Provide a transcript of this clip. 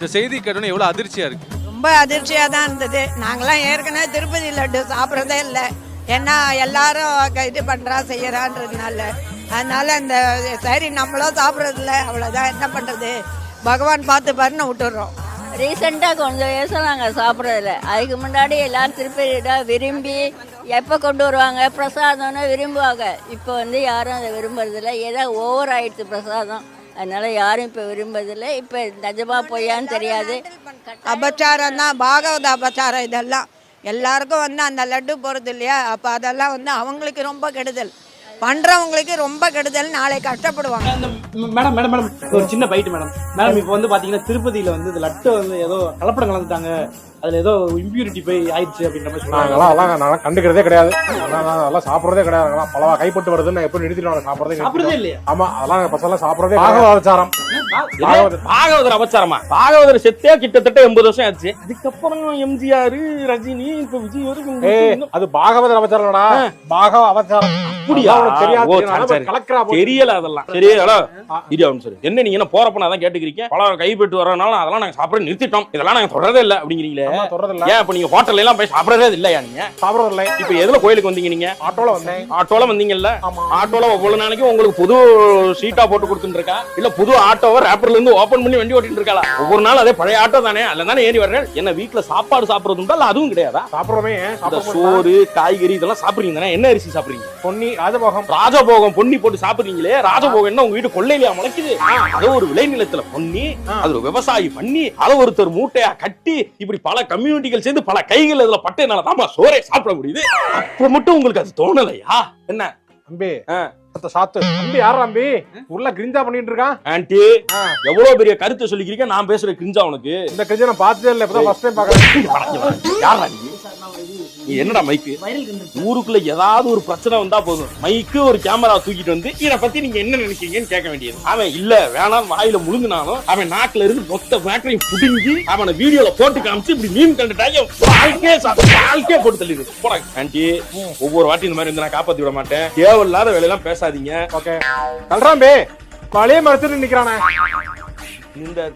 இந்த செய்தி கேட்டோன்னே எவ்வளவு அதிர்ச்சியா இருக்கு. ரொம்ப அதிர்ச்சியாக தான் இருந்தது. நாங்களாம் ஏற்கனவே திருப்பதி லட்டு சாப்பிட்றதே இல்லை. ஏன்னா எல்லாரும் க- இது பண்ணுறா செய்யறான்றதுனால. அதனால இந்த சரி நம்மளும் சாப்பிட்றதில்ல அவ்வளோதான் என்ன பண்ணுறது பகவான் பார்த்து பாருன்னு விட்டுடுறோம். ரீசெண்டாக கொஞ்சம் வருஷம் நாங்கள் சாப்பிட்றதில்ல. அதுக்கு முன்னாடி எல்லாரும் திருப்பதியிட விரும்பி எப்போ கொண்டு வருவாங்க? பிரசாதம்னு விரும்புவாங்க. இப்போ வந்து யாரும் அதை விரும்புறதில்ல. ஏதோ ஓவர் ஆயிடுச்சு பிரசாதம். அதனால யாரும் இப்போ விரும்புறதில்ல இப்போ நிஜமா பொய்யான்னு தெரியாது. அபச்சாரம் தான் பாகவத அபச்சாரம் இதெல்லாம். எல்லாருக்கும் வந்து அந்த லட்டு போகிறது இல்லையா? அப்போ அதெல்லாம் வந்து அவங்களுக்கு ரொம்ப கெடுதல். பண்ணுறவங்களுக்கு ரொம்ப கெடுதல் நாளை கஷ்டப்படுவாங்க. மேடம் மேடம் மேடம் ஒரு சின்ன பைட்டு மேடம். மேடம் இப்போ வந்து பாத்தீங்கன்னா திருப்பதியில வந்து இந்த லட்டு வந்து ஏதோ கலப்படம் கலந்துட்டாங்க. அதுல ஏதோ இம்பியூரிட்டி போய் ஆயிடுச்சு அப்படின்ற மாதிரி நாங்களாம் அதெல்லாம் நாங்களாம் கண்டுக்கிறதே கிடையாது. அதெல்லாம் நான் அதெல்லாம் சாப்பிட்றதே கிடையாது. பலவா கைப்பட்டு வருதுன்னு எப்படி நிறுத்திடுவாங்க சாப்பிட்றதே சாப்பிடுறதே. இல்லையா? ஆமா அதெல்லாம் பசங்க சாப்பிட்றதே பாகவத அவச்சாரம் பாகவத பாகவதர். அபச்சாரமா? பாகவதர் செத்தே கிட்டத்தட்ட எண்பது வருஷம் ஆச்சு. அதுக்கப்புறம் எம்ஜிஆர் ரஜினி இப்ப விஜய் அது பாகவத அவச்சாரம்டா பாகவ அவச்சாரம் அப்படியா? தெரியாது. தெரியல அதெல்லாம். சரி அவன் சரி என்ன நீங்க என்ன போறப்ப நான் கேட்டுக்கிறீங்க? பழம் கைப்பட்டு வரனால அதெல்லாம் நாங்க சாப்பிட நிறுத்திட்டோம். இதெல்லாம் நாங்க தொடரதே இல்ல அப்படிங்கிறீங்களே. ஏன் இப்ப நீங்க ஹோட்டல்ல எல்லாம் போய் சாப்பிடறதே இல்லையா நீங்க? சாப்பிட்றதில்லை. இப்ப எதுல கோயிலுக்கு வந்தீங்க நீங்க? ஆட்டோல வந்தேன். ஆட்டோல வந்தீங்கல்ல. ஆட்டோல ஒவ்வொரு நாளைக்கும் உங்களுக்கு புது சீட்டா போட்டு கொடுத்துட்டு இருக்கா? இல்ல புது ஆட்டோவை ரேப்பர்ல இருந்து ஓபன் பண்ணி வண்டி ஓட்டிட்டு இருக்காளா? ஒவ்வொரு நாள் அதே பழைய ஆட்டோ தானே? அதுல தானே ஏறி வர்றேன் என்ன வீட்டுல சாப்பாடு சாப்பிடுறது இல்ல அதுவும் கிடையாதா? சாப்பிட்றோமே சோறு காய்கறி இதெல்லாம் சாப்பிடுறீங்க என்ன அரிசி சாப்பிடுறீங்க? பொன்னி ராஜபோகம். ராஜபோகம் பொன்னி போட்டு சாப்பிடுறீங்களே ராஜபோகம் என்ன உங்க வீட்டு கொள்ளையிலயா முளைக்குது? அது ஒரு விளைநிலத்துல பொன்னி அது ஒரு விவசாயி பண்ணி அதை ஒருத்தர் மூட்டையா கட்டி இப்படி பல கம்யூனிட்டிகள் சேர்ந்து பல கைகள் அதுல பட்டதுனால தான் சோறே சாப்பிட முடியுது. அப்ப மட்டும் உங்களுக்கு அது தோணலையா? என்ன? அம்பி ஆ. சத்த. அம்பி யாரா அம்பி உள்ள கிரிஞ்சா பண்ணிட்டு இருக்கான்? ஆன்ட்டி எவ்வளவு பெரிய கருத்தை சொல்லிக்கிறீங்க? நான் பேசுற கிரிஞ்சா உனக்கு. இந்த கிரிஞ்சா நான் பார்த்ததே இல்லை இப்பதான் ஃபர்ஸ்ட் டைம் பாக்குறேன் யாரா என்னடா மைக்கு ஊருக்குள்ள ஏதாவது ஒரு பிரச்சனை வந்தா போதும். மைக்கு ஒரு கேமரா தூக்கிட்டு வந்து இத பத்தி நீங்க என்ன நினைக்கிறீங்கன்னு கேட்க வேண்டியது. அவன் இல்ல வேணாம் வாயில முழுங்கினாலும் அவன் நாக்குல இருந்து மொத்த மேட்டரையும் புடுங்கி அவனை வீடியோல போட்டு காமிச்சு இப்படி மீன் கண்டுட்டாங்க வாழ்க்கையே வாழ்க்கையே போட்டு தள்ளிடு. போடா ஆன்ட்டி ஒவ்வொரு வாட்டி இந்த மாதிரி வந்து நான் காப்பாத்தி விட மாட்டேன். தேவையில்லாத வேலையெல்லாம் பேசாதீங்க. ஓகே. கல்றாம்பி வழியே மறுத்துட்டு நிக்கிறானே. இந்த